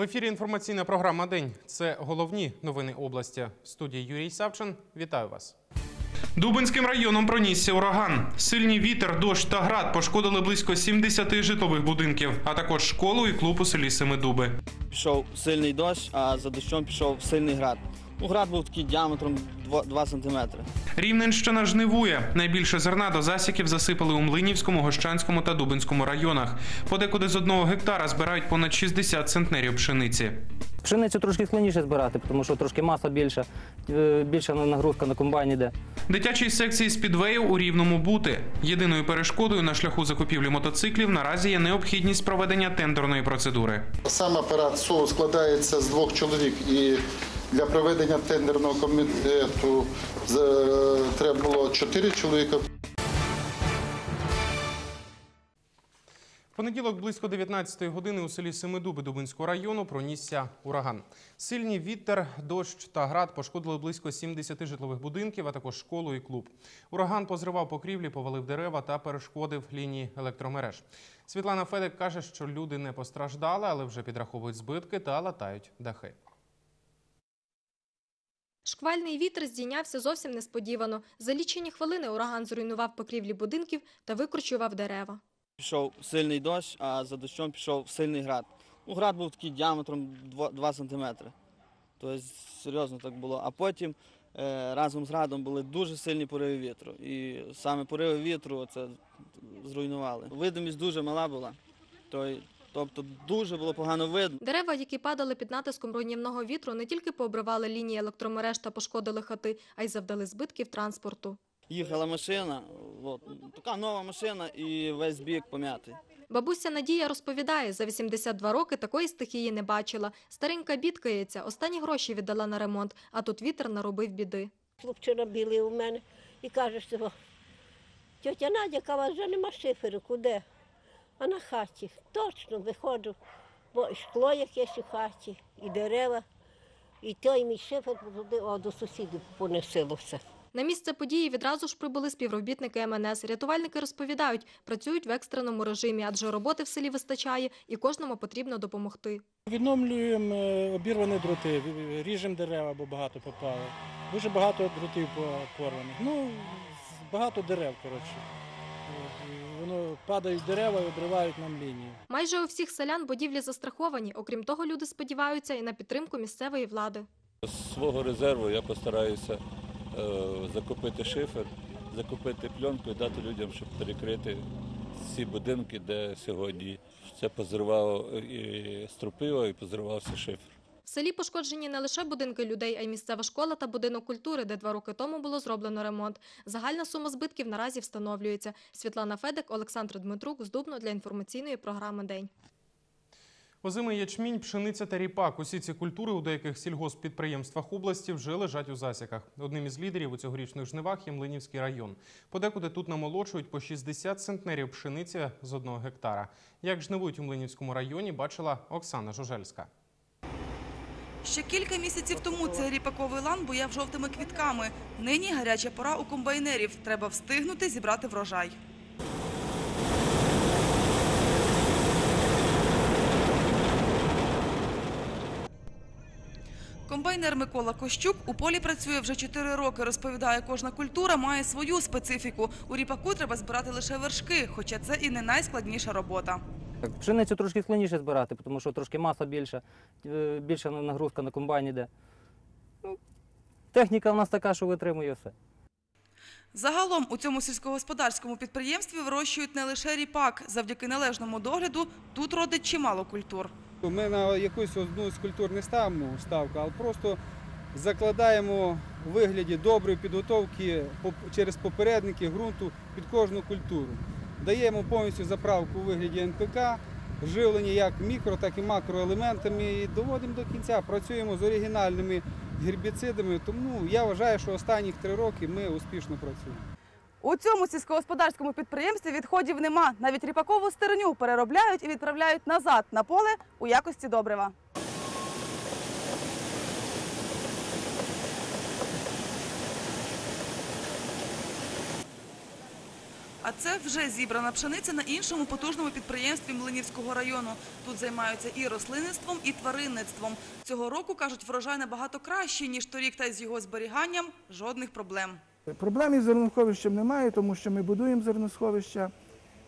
В ефірі інформаційна програма День. Це головні новини області. В студії Юрій Савчин. Вітаю вас. Дубинським районом пронісся ураган. Сильний вітер, дощ та град пошкодили близько 70 житлових будинків, а також школу і клуб у селі Семидуби. Пішов сильний дощ, а за дощом пішов сильний град. Ну, град був такий діаметром 2 см. Рівненщина жнивує. Найбільше зерна до засіків засипали у Млинівському, Гощанському та Дубинському районах. Подекуди з одного гектара збирають понад 60 центнерів пшениці. Пшеницю трошки складніше збирати, тому що трошки маса більша, е, більша нагрузка на комбайні йде. Дитячій секції спідвею у рівному бути. Єдиною перешкодою на шляху закупівлі мотоциклів наразі є необхідність проведення тендерної процедури. Сам апарат СОУ складається з двох чоловік, і для проведення тендерного комітету треба було чотири чоловіка. В понеділок близько 19-ї години у селі Семидуби Дубинського району пронісся ураган. Сильний вітер, дощ та град пошкодили близько 70 житлових будинків, а також школу і клуб. Ураган позривав покрівлі, повалив дерева та перешкодив лінії електромереж. Світлана Федек каже, що люди не постраждали, але вже підраховують збитки та латають дахи. Шквальний вітер здійнявся зовсім несподівано. За лічені хвилини ураган зруйнував покрівлі будинків та викручував дерева. Пішов сильний дощ, а за дощом пішов сильний град. Ну, град був такий діаметром 2 см. Тобто серйозно так було. А потім е, разом з градом були дуже сильні пориви вітру. І саме пориви вітру це зруйнували. Видимість дуже мала була. Той- Тобто дуже було погано видно. Дерева, які падали під натиском руйнівного вітру, не тільки пообривали лінії електромереж та пошкодили хати, а й завдали збитків транспорту. Їхала машина, от, така нова машина і весь бік пом'ятий. Бабуся Надія розповідає, за 82 роки такої стихії не бачила. Старенька бідкається, останні гроші віддала на ремонт, а тут вітер наробив біди. Хлопчина білий у мене і каже, що тетя Надя, каже, вже нема шиферу, куди? А на хаті. Точно виходжу, бо і шкло якесь у хаті, і дерева, і той мій шифер до сусідів понесило все. На місце події відразу ж прибули співробітники МНС. Рятувальники розповідають, працюють в екстреному режимі, адже роботи в селі вистачає і кожному потрібно допомогти. Відновлюємо е, обірвані дроти, ріжемо дерева, бо багато попало. Дуже багато дротів по- порваних. Ну, багато дерев, коротше. Воно падають дерева і обривають нам лінію. Майже у всіх селян будівлі застраховані. Окрім того, люди сподіваються і на підтримку місцевої влади. З свого резерву я постараюся е, закупити шифер, закупити пленку і дати людям, щоб перекрити ці будинки, де сьогодні це позривало і струпило, і позривався шифер. В селі пошкоджені не лише будинки людей, а й місцева школа та будинок культури, де два роки тому було зроблено ремонт. Загальна сума збитків наразі встановлюється. Світлана Федек, Олександр Дмитрук з Дубно для інформаційної програми День. Озимий ячмінь, пшениця та ріпак. Усі ці культури у деяких сільгосппідприємствах області вже лежать у засіках. Одним із лідерів у цьогорічних жнивах є Млинівський район. Подекуди тут намолочують по 60 центнерів пшениці з одного гектара. Як жнивують у Млинівському районі, бачила Оксана Жужельська. Ще кілька місяців тому цей ріпаковий лан буяв жовтими квітками. Нині гаряча пора у комбайнерів. Треба встигнути зібрати врожай. Комбайнер Микола Кощук у полі працює вже 4 роки. Розповідає, кожна культура має свою специфіку. У ріпаку треба збирати лише вершки, хоча це і не найскладніша робота. Так, Пшеницю трошки складніше збирати, тому що трошки маса більша, е, більша нагрузка на комбайні йде. Ну, техніка в нас така, що витримує все. Загалом у цьому сільськогосподарському підприємстві вирощують не лише ріпак. Завдяки належному догляду тут родить чимало культур. Ми на якусь одну з культур не ставимо ставку, а просто закладаємо у вигляді доброї підготовки через попередники ґрунту під кожну культуру. Даємо повністю заправку у вигляді НПК, живлення як мікро, так і макроелементами і доводимо до кінця. Працюємо з оригінальними гербіцидами. Тому я вважаю, що останні три роки ми успішно працюємо. У цьому сільськогосподарському підприємстві відходів нема. Навіть ріпакову стерню переробляють і відправляють назад на поле у якості добрива. А це вже зібрана пшениця на іншому потужному підприємстві Млинівського району. Тут займаються і рослинництвом, і тваринництвом. Цього року, кажуть, врожай набагато кращий, ніж торік, та з його зберіганням жодних проблем. Проблем із зерносховищем немає, тому що ми будуємо зерносховища.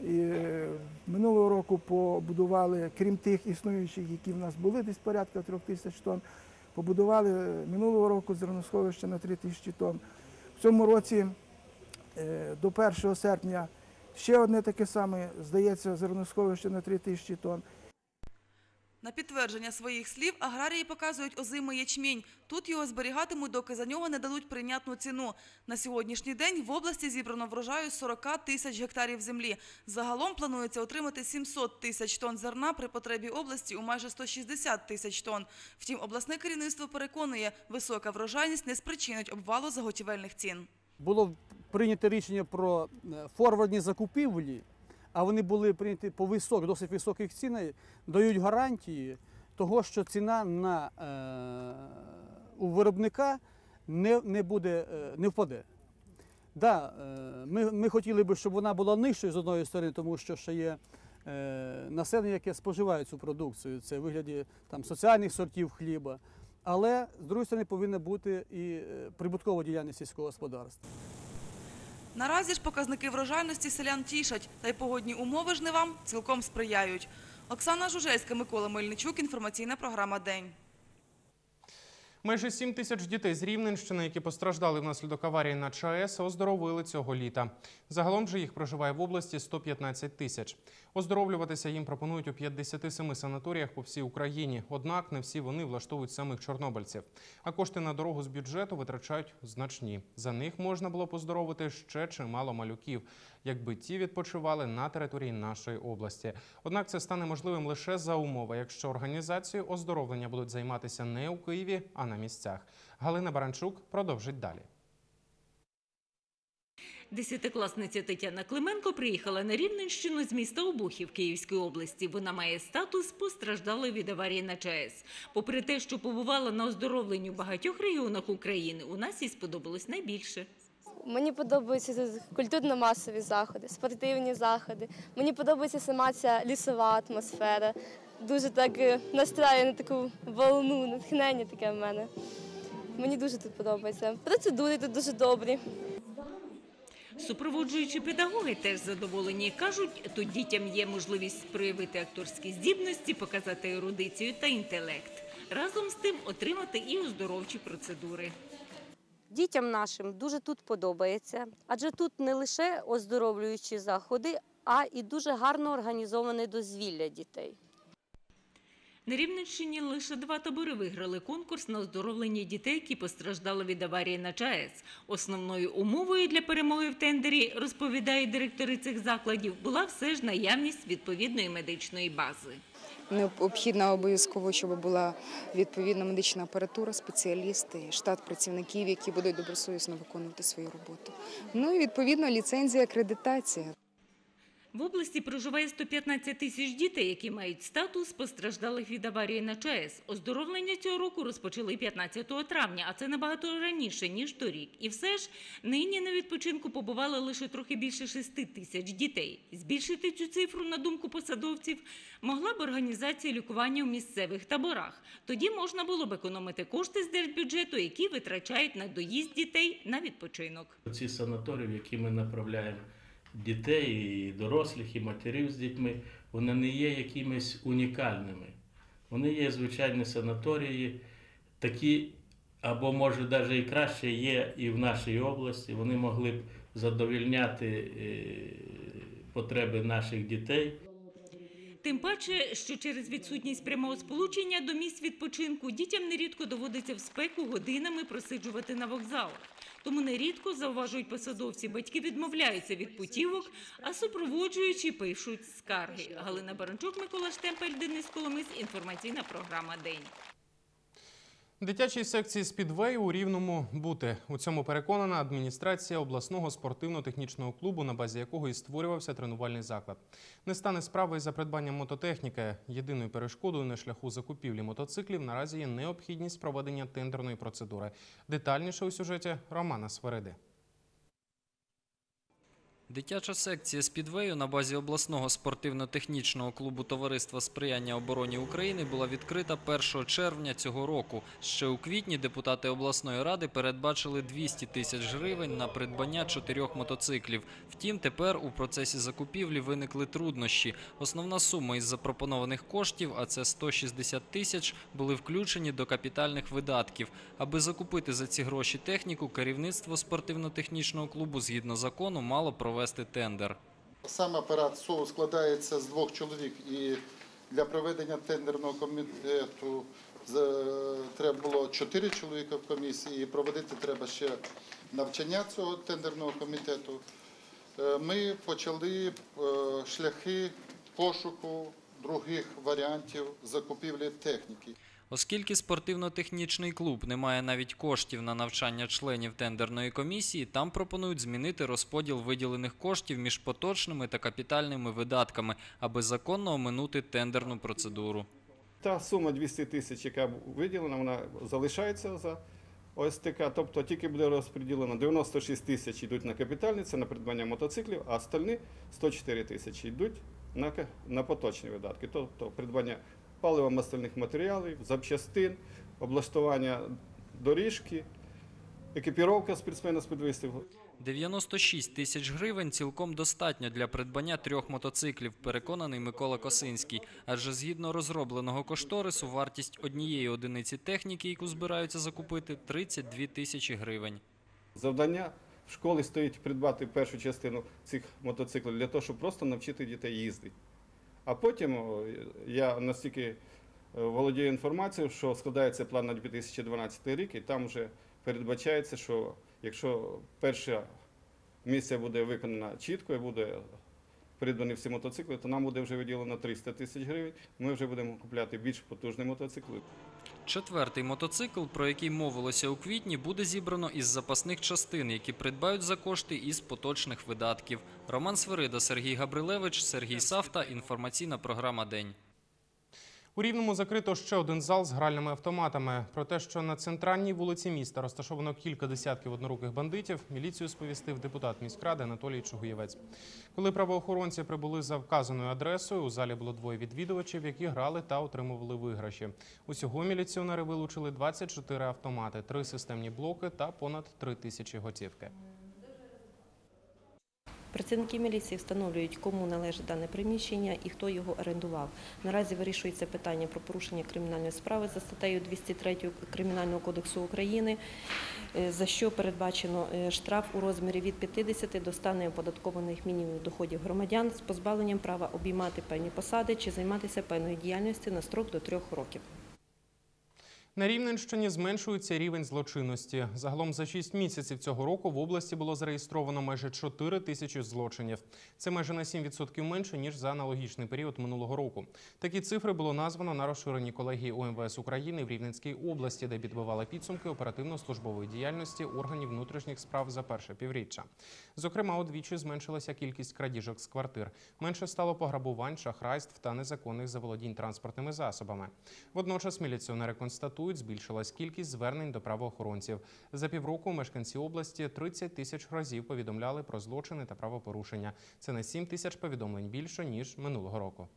І е, минулого року побудували, крім тих існуючих, які в нас були, десь порядка трьох тисяч тонн, побудували минулого року зерносховище на 3 тисячі тонн. В цьому році е, до 1 серпня ще одне таке саме, здається, зерносховище на 3 тисячі тонн. На підтвердження своїх слів аграрії показують озимий ячмінь. Тут його зберігатимуть, доки за нього не дадуть прийнятну ціну. На сьогоднішній день в області зібрано врожаю 40 тисяч гектарів землі. Загалом планується отримати 700 тисяч тонн зерна при потребі області у майже 160 тисяч тонн. Втім, обласне керівництво переконує, висока врожайність не спричинить обвалу заготівельних цін. було прийнято рішення про е, форвардні закупівлі, а вони були прийняті по висок, досить високих цінах, дають гарантії того, що ціна на, е, у виробника не, не, буде, е, не впаде. Да, е, ми, ми хотіли би, щоб вона була нижчою з одної сторони, тому що ще є е, населення, яке споживає цю продукцію. Це в вигляді там, соціальних сортів хліба. Але з другої сторони повинна бути і прибуткова діяльність сільського господарства. Наразі ж показники врожайності селян тішать, та й погодні умови жнивам цілком сприяють. Оксана Жужельська, Микола Мельничук, інформаційна програма «День». Майже 7 тисяч дітей з Рівненщини, які постраждали внаслідок аварії на ЧАЕС, оздоровили цього літа. Загалом же їх проживає в області 115 тисяч. Оздоровлюватися їм пропонують у 57 санаторіях по всій Україні. Однак не всі вони влаштовують самих чорнобильців. А кошти на дорогу з бюджету витрачають значні. За них можна було поздоровити ще чимало малюків, якби ті відпочивали на території нашої області. Однак це стане можливим лише за умови, якщо організацією оздоровлення будуть займатися не у Києві, а на місцях. Галина Баранчук продовжить далі. Десятикласниця Тетяна Клименко приїхала на Рівненщину з міста Обухів Київської області. Вона має статус постраждалої від аварії на ЧАЕС. Попри те, що побувала на оздоровленні у багатьох регіонах України, у нас їй сподобалось найбільше. Мені подобаються культурно-масові заходи, спортивні заходи. Мені подобається сама ця лісова атмосфера. Дуже так е, настраює на таку волну, натхнення таке в мене. Мені дуже тут подобається. Процедури тут дуже добрі. Супроводжуючі педагоги теж задоволені. Кажуть, тут дітям є можливість проявити акторські здібності, показати ерудицію та інтелект. Разом з тим отримати і оздоровчі процедури. Дітям нашим дуже тут подобається, адже тут не лише оздоровлюючі заходи, а і дуже гарно організоване дозвілля дітей. На Рівненщині лише два табори виграли конкурс на оздоровлення дітей, які постраждали від аварії на ЧАЕС. Основною умовою для перемоги в тендері, розповідає директори цих закладів, була все ж наявність відповідної медичної бази. Необхідно обов'язково, щоб була відповідна медична апаратура, спеціалісти, штат працівників, які будуть добросовісно виконувати свою роботу. Ну і відповідно ліцензія, акредитація. В області проживає 115 тисяч дітей, які мають статус постраждалих від аварії на ЧАЕС. Оздоровлення цього року розпочали 15 травня, а це набагато раніше, ніж торік. І все ж нині на відпочинку побували лише трохи більше 6 тисяч дітей. Збільшити цю цифру, на думку посадовців, могла б організація лікування у місцевих таборах. Тоді можна було б економити кошти з держбюджету, які витрачають на доїзд дітей на відпочинок. Ці санаторії, які ми направляємо дітей, і дорослих, і матерів з дітьми, вони не є якимись унікальними. Вони є звичайні санаторії, такі, або може навіть і краще є і в нашій області. Вони могли б задовільняти е, потреби наших дітей. Тим паче, що через відсутність прямого сполучення до місць відпочинку дітям нерідко доводиться в спеку годинами просиджувати на вокзалах. Тому нерідко, зауважують посадовці, батьки відмовляються від путівок, а супроводжуючі пишуть скарги. Галина Баранчук, Микола Штемпель, Денис Коломис. Інформаційна програма «День». Дитячій секції спідвею у Рівному бути. У цьому переконана адміністрація обласного спортивно-технічного клубу, на базі якого і створювався тренувальний заклад. Не стане справи за придбанням мототехніки. Єдиною перешкодою на шляху закупівлі мотоциклів наразі є необхідність проведення тендерної процедури. Детальніше у сюжеті Романа Свериди. Дитяча секція спідвею на базі обласного спортивно-технічного клубу Товариства сприяння обороні України була відкрита 1 червня цього року. Ще у квітні депутати обласної ради передбачили 200 тисяч гривень на придбання чотирьох мотоциклів. Втім, тепер у процесі закупівлі виникли труднощі. Основна сума із запропонованих коштів, а це 160 тисяч, були включені до капітальних видатків. Аби закупити за ці гроші техніку, керівництво спортивно-технічного клубу згідно закону мало провести тендер. Сам апарат СОУ складається з двох чоловік, і для проведення тендерного комітету треба було чотири чоловіка в комісії, і проводити треба ще навчання цього тендерного комітету. Е, Ми почали е, шляхи пошуку других варіантів закупівлі техніки. Оскільки спортивно-технічний клуб не має навіть коштів на навчання членів тендерної комісії, там пропонують змінити розподіл виділених коштів між поточними та капітальними видатками, аби законно оминути тендерну процедуру. Та сума 200 тисяч, яка виділена, вона залишається за ОСТК, тобто тільки буде розподілено 96 тисяч йдуть на капітальні, це на придбання мотоциклів, а остальні 104 тисячі йдуть на, на поточні видатки, тобто придбання паливо-мастильних матеріалів, запчастин, облаштування доріжки, екіпіровка спортсмена-спідвистів. 96 тисяч гривень цілком достатньо для придбання трьох мотоциклів, переконаний Микола Косинський. Адже згідно розробленого кошторису, вартість однієї одиниці техніки, яку збираються закупити, 32 тисячі гривень. Завдання в школі стоїть придбати першу частину цих мотоциклів для того, щоб просто навчити дітей їздити. А потім я настільки е, володію інформацією, що складається план на 2012 рік, і там вже передбачається, що якщо перша місія буде виконана чітко і буде придбані всі мотоцикли, то нам буде вже виділено 300 тисяч гривень. Ми вже будемо купляти більш потужні мотоцикли. Четвертий мотоцикл, про який мовилося у квітні, буде зібрано із запасних частин, які придбають за кошти із поточних видатків. Роман Свирида, Сергій Габрилевич, Сергій Савта. Інформаційна програма День. У Рівному закрито ще один зал з гральними автоматами. Про те, що на центральній вулиці міста розташовано кілька десятків одноруких бандитів, міліцію сповістив депутат міськради Анатолій Чугуєвець. Коли правоохоронці прибули за вказаною адресою, у залі було двоє відвідувачів, які грали та отримували виграші. Усього міліціонери вилучили 24 автомати, три системні блоки та понад 3 тисячі готівки. Працівники міліції встановлюють, кому належить дане приміщення і хто його орендував. Наразі вирішується питання про порушення кримінальної справи за статтею 203 Кримінального кодексу України, е, за що передбачено е, штраф у розмірі від 50 до 100 неоподаткованих мінімумів доходів громадян з позбавленням права обіймати певні посади чи займатися певною діяльністю на строк до трьох років. На Рівненщині зменшується рівень злочинності. Загалом за 6 місяців цього року в області було зареєстровано майже 4 тисячі злочинів. Це майже на 7% менше ніж за аналогічний період минулого року. Такі цифри було названо на розширеній колегії УМВС України в Рівненській області, де підбивали підсумки оперативно-службової діяльності органів внутрішніх справ за перше півріччя. Зокрема, удвічі зменшилася кількість крадіжок з квартир. Менше стало пограбувань, шахрайств та незаконних заволодінь транспортними засобами. Водночас міліціонери констатують, збільшилась кількість звернень до правоохоронців. За півроку мешканці області 30 тисяч разів повідомляли про злочини та правопорушення. Це на 7 тисяч повідомлень більше ніж минулого року.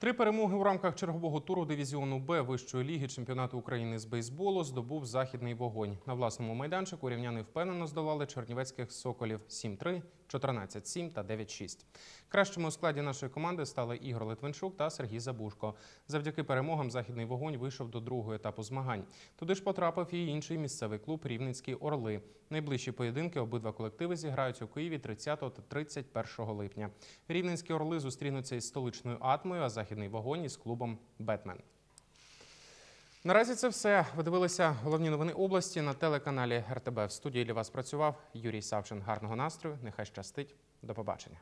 Три перемоги у рамках чергового туру дивізіону Б вищої ліги чемпіонату України з бейсболу здобув західний вогонь. На власному майданчику рівняни впевнено здолали чернівецьких соколів 7-3, 14-7 та 9-6. Кращими у складі нашої команди стали Ігор Литвинчук та Сергій Забушко. Завдяки перемогам західний вогонь вийшов до другого етапу змагань. Туди ж потрапив і інший місцевий клуб Рівненські Орли. Найближчі поєдинки обидва колективи зіграють у Києві 30 та 31 липня. Рівненські Орли зустрінуться із столичною Атмою, а західний вогонь із клубом Бетмен. Наразі це все. Ви дивилися головні новини області на телеканалі РТБ. В студії для вас працював Юрій Савчин. Гарного настрою. Нехай щастить. До побачення.